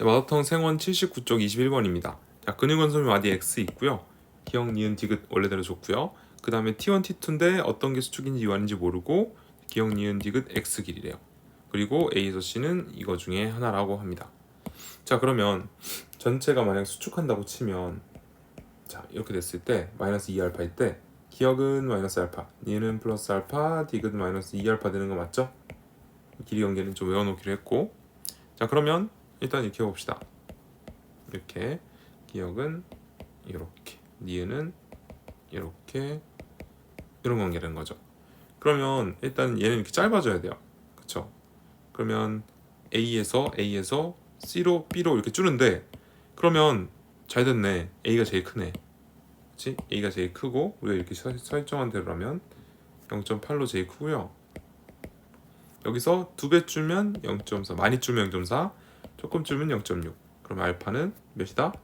네, 마더텅 생원 79쪽 21번입니다. 자, 근육원소미 마디 X 있고요. 기억, 니은, 디귿 원래대로 좋고요. 그 다음에 T1, T2인데 어떤 게 수축인지 유한인지 모르고 기억, 니은, 디귿 X 길이래요. 그리고 A에서 C는 이거 중에 하나라고 합니다. 자 그러면 전체가 만약 수축한다고 치면 자 이렇게 됐을 때 마이너스 2알파일 때 기억은 마이너스 알파, 니은 플러스 알파, 디귿 마이너스 2알파 되는 거 맞죠? 길이 관계는 좀 외워놓기로 했고 자 그러면 일단 이렇게 해봅시다. 이렇게. 기억은 이렇게. 니은은 이렇게. 이런 관계라는 거죠. 그러면 일단 얘는 이렇게 짧아져야 돼요. 그쵸? 그러면 A에서 A에서 C로 B로 이렇게 줄는데 그러면 잘 됐네. A가 제일 크네. 그치? A가 제일 크고 우리가 이렇게 설- 설정한 대로라면 0.8로 제일 크고요. 여기서 두 배 줄면 0.4 많이 줄면 0.4 조금 줄면 0.6 그럼 알파는 몇이다?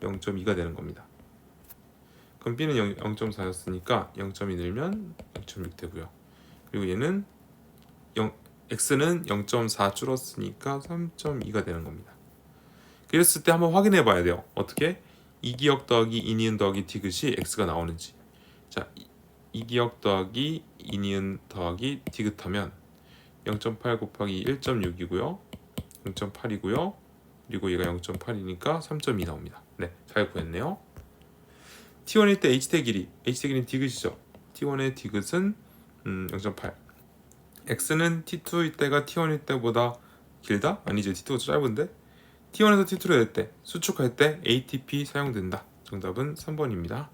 0.2가 되는 겁니다 그럼 B는 0.4였으니까 0.2 늘면 0.6 되고요 그리고 얘는 0, X는 0.4 줄었으니까 3.2가 되는 겁니다 그랬을 때 한번 확인해 봐야 돼요 어떻게? 이기억 더하기 이니은 더하기 디귿이 X가 나오는지 자 이- 이기억 더하기 이니은 더하기 디귿하면 0.8 곱하기 1.6이고요. 0.8이고요. 그리고 얘가 0.8이니까 3.2 나옵니다. 네, 잘 구했네요. T1일 때 H대 길이, H대 길이는 디귿이죠. T1의 디귿은 음, 0.8. X는 T2일 때가 T1일 때보다 길다? 아니죠. T2가 짧은데? T1에서 T2로 될 때, 수축할 때 ATP 사용된다. 정답은 3번입니다.